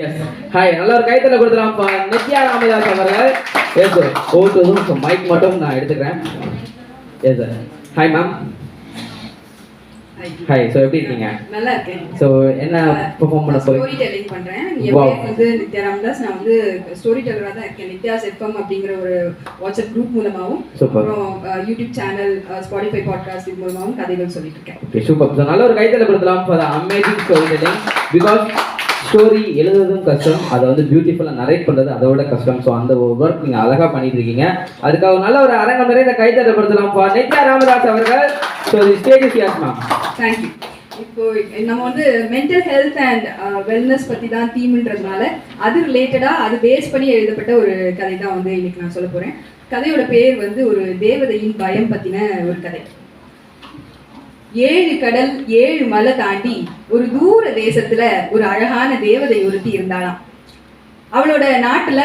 Yes hi நல்ல ஒரு கைத்தல கொடுத்துலாம்ப்பா நித்யா ராமதாஸ் அவர்கள். எஸ் சார் ஓட்டுதும் மைக் மட்டும் நான் எடுத்துக்கிறேன். Yes sir hi ma'am hi so எப்படி இருக்கீங்க? நல்லா இருக்கேன். ஸோ என்ன பெர்ஃபார்ம் பண்ண போய் ஸ்டோரி டெல்லிங் பண்றேன். என் வந்து நித்யா ராமதாஸ். நான் வந்து ஸ்டோரி டெல்லரா தான் இருக்கேன். நித்யா செஃபம் அப்படிங்கிற ஒரு வாட்ஸ்அப் குரூப் மூலமாவும். அப்புறம் யூடியூப் சேனல் ஸ்பாட்டிஃபை பாட்காஸ்ட் இது மூலமாவும் கதைகள் சொல்லிட்டு இருக்கேன். ஓகே சூப்பர் ஸோ நல்ல ஒரு கைத்தல கொடுத்துலாம் for amazing story telling because story எழுதுறதும் கஷ்டம். அதை வந்து பியூட்டிஃபுல்லாக நரேட் பண்ணுறது அதோட கஷ்டம். ஸோ அந்த ஒர்க் நீங்கள் அழகாக பண்ணிட்டு இருக்கீங்க. அதுக்காக நல்ல ஒரு அரங்கம் நிறைந்த கைத்தல கொடுத்துலாம் ஃபார் நித்யா ராமதாஸ் அவர்கள். So the stage is yes ma'am thank you இப்போ நம்ம வந்து மென்டல் ஹெல்த் அண்ட் வெல்னஸ் பற்றி தான் தீம்ன்றதுனால அது ரிலேட்டடாக அது பேஸ் பண்ணி எழுதப்பட்ட ஒரு கதை தான் வந்து இன்னைக்கு நான் சொல்ல போகிறேன் கதையோட பேர் வந்து ஒரு தேவதையின் பயம் பற்றின ஒரு கதை. ஏழு கடல் ஏழு மலை தாண்டி ஒரு தூர தேசத்துல ஒரு அழகான தேவதை ஒருத்தி இருந்தாளாம். அவளோட நாட்டுல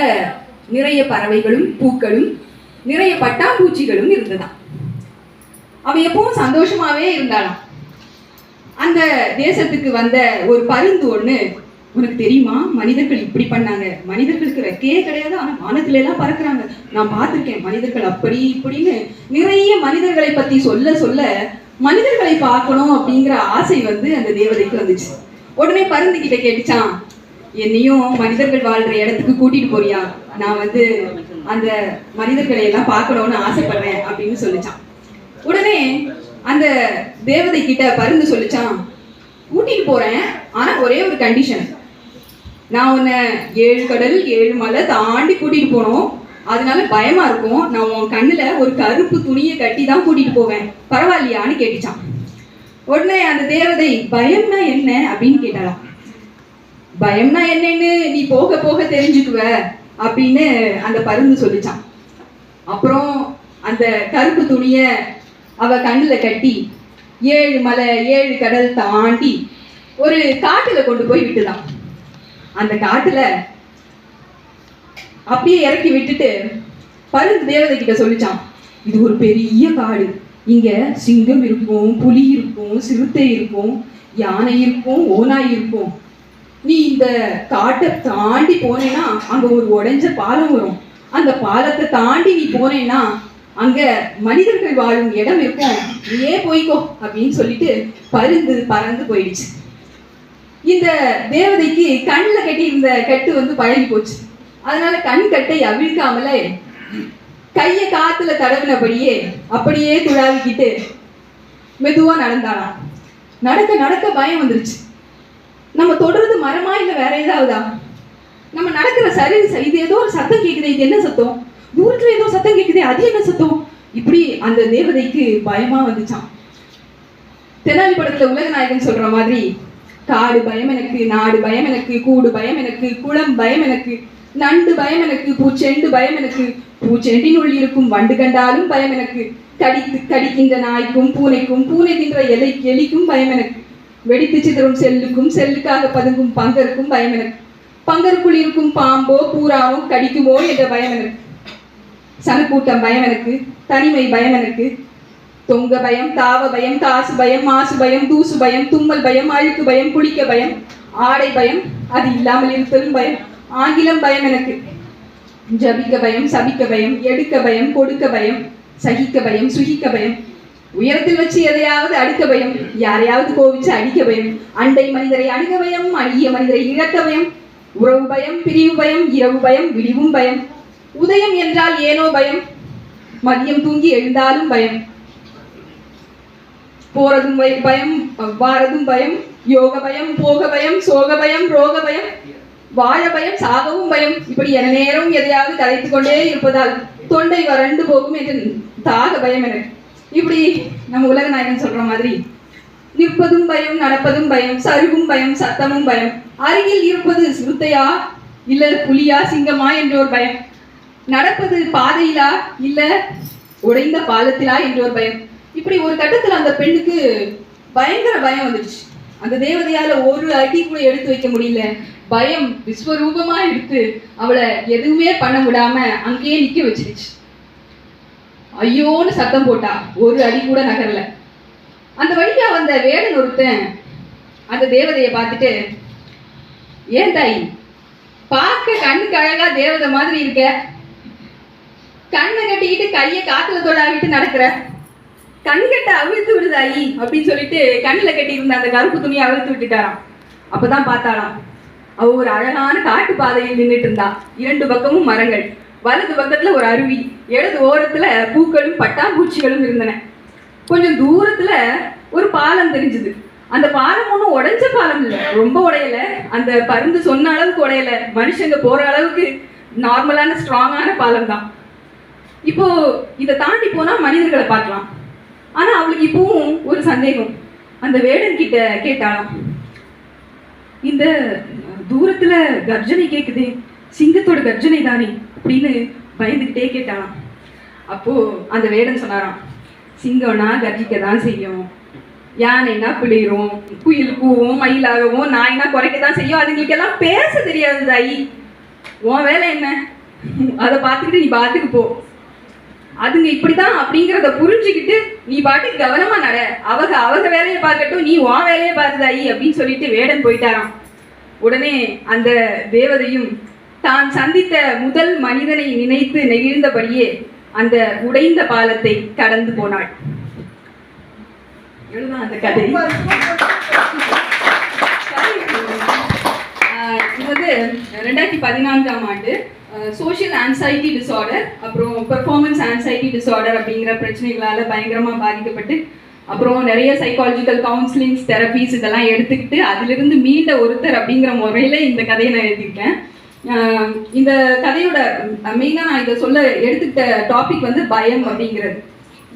நிறைய பறவைகளும் பூக்களும் நிறைய பட்டாம்பூச்சிகளும் இருந்ததாம். அவ எப்பவும் சந்தோஷமாவே இருந்தாளாம். அந்த தேசத்துக்கு வந்த ஒரு பருந்து ஒண்ணு உனக்கு தெரியுமா? மனிதர்கள் இப்படி பண்ணாங்க. மனிதர்களுக்கு ரெக்கையே கிடையாது. ஆனா வானத்துல எல்லாம் பறக்குறாங்க. நான் பார்த்திருக்கேன். மனிதர்கள் அப்படி இப்படின்னு நிறைய மனிதர்களை பத்தி சொல்ல சொல்ல மனிதர்களை பார்க்கணும் அப்படிங்கிற ஆசை வந்து அந்த தேவதைக்கு வந்துச்சு. உடனே பருந்து கிட்ட கேட்டுச்சான் என்னையும் மனிதர்கள் வாழ்ற இடத்துக்கு கூட்டிட்டு போறியா? நான் வந்து அந்த மனிதர்களை எல்லாம் பார்க்கணும்னு ஆசைப்படுறேன் அப்படின்னு சொல்லிச்சான் உடனே அந்த தேவதை கிட்ட பருந்து சொல்லிச்சான் கூட்டிட்டு போறேன் ஆனா ஒரே ஒரு கண்டிஷன் நான் உன்னை ஏழு கடல் ஏழு மலை தாண்டி கூட்டிட்டு போனோம் அதனால பயமா இருக்கும். நான் உன் கண்ணுல ஒரு கருப்பு துணியை கட்டி தான் கூட்டிட்டு போவேன். பரவாயில்லையான்னு கேட்டுச்சான் உடனே அந்த தேவதை பயம்னா என்ன? அப்படின்னு கேட்டாளாம் பயம்னா என்னன்னு நீ போக போக தெரிஞ்சுக்குவ அப்படின்னு அந்த பருந்து சொல்லிச்சான் அப்புறம் அந்த கருப்பு துணிய அவ கண்ணுல கட்டி ஏழு மலை ஏழு கடல் தாண்டி ஒரு காட்டுல கொண்டு போய் விட்டுதான். அந்த காட்டுல அப்படியே இறக்கி விட்டுட்டு பருந்து தேவதை கிட்ட சொல்லிச்சான் இது ஒரு பெரிய காடு. இங்க சிங்கம் இருக்கும் புலி இருக்கும் சிறுத்தை இருக்கும் யானை இருக்கும் ஓனாய் இருக்கும். நீ இந்த காட்டை தாண்டி போனேன்னா அங்க ஒரு உடைஞ்ச பாலம் வரும். அந்த பாலத்தை தாண்டி நீ போனேன்னா அங்க மனிதர்கள் வாழும் இடம் இருக்கும். நீயே போய்க்கோ அப்படின்னு சொல்லிட்டு பருந்து பறந்து போயிடுச்சு. இந்த தேவதைக்கு கண்ணில் கட்டி இருந்த கட்டு வந்து பழகி போச்சு அதனால கண் கட்டை அவிழ்க்காமலே கையை காத்துல தடவினபடியே அப்படியே துழாவிக்கிட்டு மெதுவா நடந்தானா நடக்க நடக்க பயம் வந்துருச்சு. நம்ம தொடர்றது மரமா இல்ல வேற ஏதாவதா? நம்ம நடக்கிற சரி இது ஏதோ ஒரு சத்தம் கேக்குது இது என்ன சத்தம்? தூரத்துல ஏதோ சத்தம் கேக்குது அது என்ன சத்தம்? இப்படி அந்த தேவதைக்கு பயமா வந்துச்சான் தெனாலி படத்துல உலகநாயகன் சொல்ற மாதிரி காடு பயம் எனக்கு நாடு பயம் எனக்கு கூடு பயம் எனக்கு குளம் பயம் எனக்கு நண்டு பயம் எனக்கு பூச்செண்டு பயம் எனக்கு பூச்செண்டினுள் இருக்கும் வண்டு கண்டாலும் பயம் எனக்கு கடித்து கடிக்கின்ற நாய்க்கும் பூனைக்கும் பூனை தின்ற எலை எலிக்கும் பயம் எனக்கு வெடித்து சிதறும் செல்லுக்கும் செல்லுக்காக பதுங்கும் பங்கருக்கும் பயம் எனக்கு பங்கருக்குள் இருக்கும் பாம்போ பூராவோ கடிக்குமோ என்ற பயம் எனக்கு சனக்கூட்டம் பயம் எனக்கு தனிமை பயம் எனக்கு தொங்க பயம் தாவ பயம் தாசு பயம் மாசு பயம் தூசு பயம் தும்மல் பயம் அழுக்கு பயம் குளிக்க பயம் ஆடை பயம் அது இல்லாமல் இருப்பதும் பயம். ஆங்கிலம் பயம் எனக்கு. ஜபிக்க பயம் சபிக்க பயம் எடுக்க பயம் கொடுக்க பயம் சகிக்க பயம் சுகிக்க பயம். உயரத்தில் வச்சு எதையாவது அடிக்க பயம் யாரையாவது கோவிச்சு அடிக்க பயம். அண்டை மனிதரை அணுக பயம் அழகிய மனிதரை இழக்க பயம். உறவு பயம் பிரிவு பயம் இரவு பயம் விடிவும் பயம். உதயம் என்றால் ஏனோ பயம். மதியம் தூங்கி எழுந்தாலும் பயம். போறதும் பய- பயம் வாரதும் பயம் யோக பயம் போக பயம் சோக பயம் ரோக பயம் வாழ பயம் சாகவும் பயம். இப்படி என நேரம் எதையாவது கதைத்துக் கொண்டே இருப்பதால் தொண்டை வறண்டு போகும் என்று தாக பயம் எனக்கு. இப்படி நம்ம உலக நாயகன் சொல்ற மாதிரி. நிற்பதும் பயம் நடப்பதும் பயம் சருகும் பயம் சத்தமும் பயம். அருகில் இருப்பது சிறுத்தையா இல்ல புலியா சிங்கமா என்ற ஒரு பயம். நடப்பது பாதையிலா இல்ல உடைந்த பாலத்திலா என்ற ஒரு பயம். இப்படி ஒரு கட்டத்துல அந்த பெண்ணுக்கு பயங்கர பயம் வந்துடுச்சு. அந்த தேவதையால ஒரு அடி கூட எடுத்து வைக்க முடியல. பயம் விஸ்வரூபமா எடுத்து அவளை எதுவுமே பண்ண விடாம அங்கேயே நிக்க வச்சிருச்சு. ஐயோன்னு சத்தம் போட்டா ஒரு அடி கூட நகரல. அந்த வழியா வந்த வேடன் ஒருத்தன் அந்த தேவதையை பார்த்துட்டு ஏன் தாய் பார்க்க கண்ணுக்கு அழகா தேவதை மாதிரி இருக்க. கண்ணை கட்டிக்கிட்டு கையை காத்துல தொடாவிட்டு நடக்கிற. கண்கட்டை அவிழ்த்து விடுதாயி அப்படின்னு சொல்லிட்டு கண்ணில் கட்டியிருந்த அந்த கருப்பு துணியை அவிழ்த்து விட்டுட்டாராம். அப்பதான் பார்த்தாளாம். அவ ஒரு அழகான காட்டு பாதையில் நின்றுட்டு இருந்தா. இரண்டு பக்கமும் மரங்கள். வலது பக்கத்துல ஒரு அருவி. இடது ஓரத்துல பூக்களும் பட்டாம்பூச்சிகளும் இருந்தன. கொஞ்சம் தூரத்துல ஒரு பாலம் தெரிஞ்சுது. அந்த பாலம் ஒன்றும் உடைஞ்ச பாலம் இல்லை. ரொம்ப உடையல. அந்த பருந்து சொன்ன அளவுக்கு உடையல. மனுஷங்க போற அளவுக்கு நார்மலான ஸ்ட்ராங்கான பாலம் தான். இப்போ இதை தாண்டி போனா மனிதர்களை பார்க்கலாம். ஆனா அவளுக்கு இப்பவும் ஒரு சந்தேகம். அந்த வேடன் கிட்ட கேட்டாளாம் இந்த தூரத்துல கர்ஜனை கேக்குது சிங்கத்தோட கர்ஜனை தானே? அப்படின்னு பயந்துகிட்டே கேட்டாலாம் அப்போ அந்த வேடன் சொன்னாராம் சிங்கம்னா கர்ஜிக்க தான் செய்யும். யானைனா பிளிரும் குயில் கூவும் மயிலாகவும் நாய்னா குறைக்க தான் செய்யும். அதுங்களுக்கெல்லாம் பேச தெரியாது தாயி. உன் வேலை என்ன? அதை பார்த்துக்கிட்டு நீ பாத்துக்கு போ. அதுங்க இப்படிதான் அப்படிங்கிறத புரிஞ்சுக்கிட்டு நீ பாட்டு கவனமா நட. அவங்க அவங்க வேலையை பார்க்கட்டும் நீ உன் வேலையை பாருதாயி அப்படின்னு சொல்லிட்டு வேடன் போயிட்டாராம். உடனே அந்த தேவதையும் தான் சந்தித்த முதல் மனிதனை நினைத்து நெகிழ்ந்தபடியே அந்த உடைந்த பாலத்தை கடந்து போனாள். அந்த கதை. ஆஹ் வந்து ரெண்டாயிரத்தி பதினான்காம் ஆண்டு சோஷியல் ஆன்சைட்டி டிசார்டர் அப்புறம் பெர்ஃபார்மன்ஸ் ஆன்சைட்டி டிசார்டர் அப்படிங்கிற பிரச்சனைகளால் பயங்கரமாக பாதிக்கப்பட்டு அப்புறம் நிறைய சைக்காலஜிக்கல் கவுன்சிலிங்ஸ் தெரப்பீஸ் இதெல்லாம் எடுத்துக்கிட்டு அதிலிருந்து மீண்ட ஒருத்தர் அப்படிங்கிற முறையில் இந்த கதையை நான் எழுதியிருக்கேன். இந்த கதையோட மெயினாக நான் இதை சொல்ல எடுத்துக்கிட்ட டாபிக் வந்து பயம் அப்படிங்கிறது.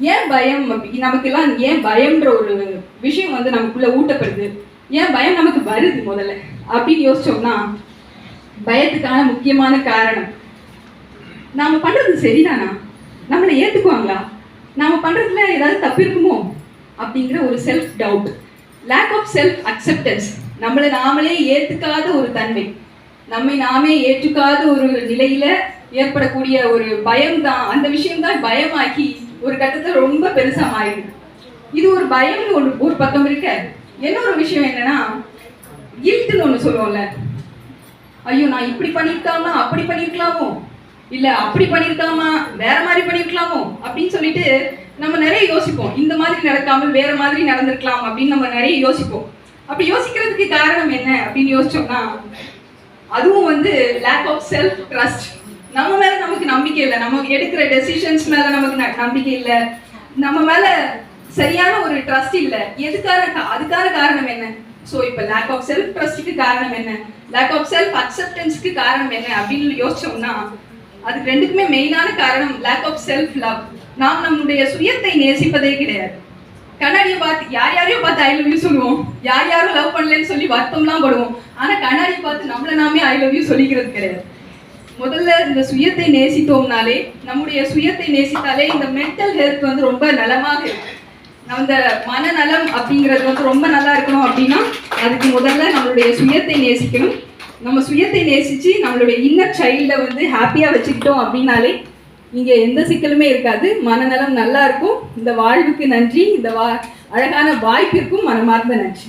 ஏன் பயம் அப்படி நமக்கெல்லாம் ஏன் பயம்ன்ற ஒரு விஷயம் வந்து நமக்குள்ளே ஊட்டப்படுது. ஏன் பயம் நமக்கு வருது முதல்ல? அப்படின்னு யோசிச்சோம்னா பயத்துக்கான முக்கியமான காரணம் நாம பண்றது சரிதானா? நம்மளை ஏத்துக்குவாங்களா? நாம பண்றதுல ஏதாவது தப்பு இருக்குமோ? அப்படிங்கிற ஒரு self doubt lack of self acceptance நம்மளை நாமளே ஏத்துக்காத ஒரு தன்மை நம்மை நாமே ஏற்றுக்காத ஒரு நிலையில ஏற்படக்கூடிய ஒரு பயம் தான் அந்த விஷயம் தான் பயமாக்கி ஒரு கட்டத்துல ரொம்ப பெருசா மாறிடுது. இது ஒரு பயம்னு ஒரு ஒரு பக்கம் இருக்க. இன்னொரு விஷயம் என்னன்னா கில்ட்னு ஒன்று சொல்லுவோம்ல. ஐயோ நான் இப்படி பண்ணிருக்காமா அப்படி பண்ணிருக்கலாமோ? இல்லை அப்படி பண்ணியிருக்காமா வேற மாதிரி பண்ணியிருக்கலாமோ அப்படின்னு சொல்லிட்டு நம்ம நிறைய யோசிப்போம். இந்த மாதிரி நடக்காமல் வேற மாதிரி நடந்திருக்கலாம் அப்படின்னு நம்ம நிறைய யோசிப்போம். அப்படி யோசிக்கிறதுக்கு காரணம் என்ன அப்படின்னு யோசிச்சோம்னா அதுவும் வந்து லேக் ஆஃப் செல்ஃப் ட்ரஸ்ட் நம்ம மேல நமக்கு நம்பிக்கை இல்லை. நம்ம எடுக்கிற டெசிஷன்ஸ் மேல நமக்கு நம்பிக்கை இல்லை. நம்ம மேல சரியான ஒரு ட்ரஸ்ட் இல்லை. எதுக்கான அதுக்கான காரணம் என்ன? ஸோ இப்போ லேக் ஆஃப் செல்ஃப் ட்ரஸ்ட்டுக்கு காரணம் என்ன? லேக் ஆஃப் செல்ஃப் அக்செப்டன்ஸ்க்கு காரணம் என்ன அப்படின்னு யோசிச்சோம்னா அதுக்கு ரெண்டுக்குமே மெயினான காரணம் லேக் ஆஃப் செல்ஃப் லவ் நாம் நம்முடைய சுயத்தை நேசிப்பதே கிடையாது. கண்ணாடியை பார்த்து யார் யாரையோ பார்த்து ஐ லவ் யூ சொல்லுவோம். யார் யாரும் லவ் பண்ணலன்னு சொல்லி வருத்தம்லாம் படுவோம். ஆனால் கண்ணாடி பார்த்து நம்மள நாமே ஐ லவ் யூ சொல்லிக்கிறது கிடையாது. முதல்ல இந்த சுயத்தை நேசித்தோம்னாலே நம்முடைய சுயத்தை நேசித்தாலே இந்த மென்டல் ஹெல்த் வந்து ரொம்ப நலமாக இருக்கும். அந்த மனநலம் அப்படிங்கிறது வந்து ரொம்ப நல்லா இருக்கணும் அப்படின்னா அதுக்கு முதல்ல நம்மளுடைய சுயத்தை நேசிக்கணும். நம்ம சுயத்தை நேசித்து நம்மளுடைய இன்னர் சைல்டை வந்து ஹாப்பியாக வச்சுக்கிட்டோம் அப்படின்னாலே இங்கே எந்த சிக்கலுமே இருக்காது. மனநலம் நல்லா இருக்கும். இந்த வாழ்வுக்கு நன்றி. இந்த வா அழகான வாய்ப்பிற்கும் மனமார்ந்த நன்றி.